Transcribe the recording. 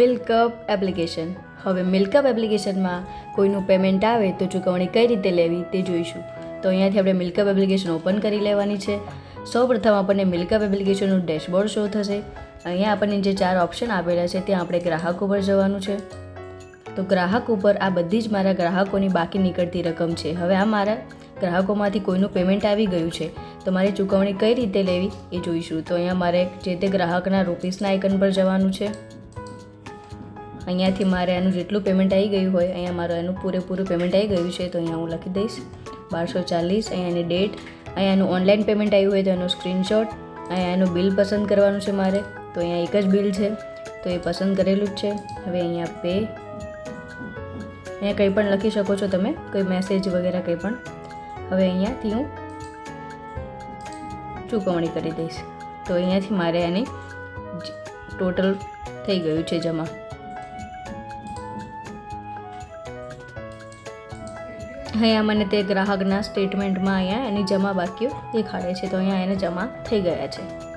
MilkUp application હવે મિલ્કઅપ એપ્લિકેશનમાં કોઈનું પેમેન્ટ આવે તો ચૂકવણી કઈ રીતે લેવી તે જોઈશું. તો અહીંયાથી આપણે મિલ્કઅપ એપ્લિકેશન ઓપન કરી લેવાની છે. સૌપ્રથમ આપણને મિલ્કઅપ એપ્લિકેશનનું ડેશબોર્ડ શો થશે. અહીંયા આપણને જે ચાર ઓપ્શન આપેલા છે ત્યાં આપણે ગ્રાહક ઉપર જવાનું છે. તો ગ્રાહક ઉપર આ બધી જ મારા ગ્રાહકોની બાકી નીકળતી રકમ છે. હવે આ મારા ગ્રાહકોમાંથી કોઈનું પેમેન્ટ આવી ગયું છે. તો મારે ચૂકવણી કઈ રીતે લેવી એ જોઈશું. તો અહીંયા મારે જે તે ગ્રાહકના રૂપીસના આઇકન પર જવાનું છે. અહીંયાથી મારે આનું જેટલું પેમેન્ટ આવી ગયું હોય, અહીંયા મારું એનું પૂરેપૂરું પેમેન્ટ આવી ગયું છે, તો અહીંયા હું લખી દઈશ. બારસો ચાલીસ અહીંયાની ડેટ અહીંયા એનું ઓનલાઈન પેમેન્ટ આવ્યું હોય તો એનો સ્ક્રીનશોટ અહીંયા એનું બિલ પસંદ કરવાનું છે મારે, તો અહીંયા એક જ બિલ છે, તો એ પસંદ કરેલું જ છે. હવે અહીંયા પે અહીંયા કંઈ પણ લખી શકો છો તમે, કોઈ મેસેજ વગેરે કંઈ પણ. હવે અહીંયાથી હું ચૂકવણી કરી દઈશ. તો અહીંયાથી મારે એની ટોટલ થઈ ગયું છે જમા. અહીંયા મને તે ગ્રાહકના સ્ટેટમેન્ટમાં અહીંયા એની જમા બાકીઓ દેખાડે છે, તો અહીંયા એને જમા થઈ ગયા છે.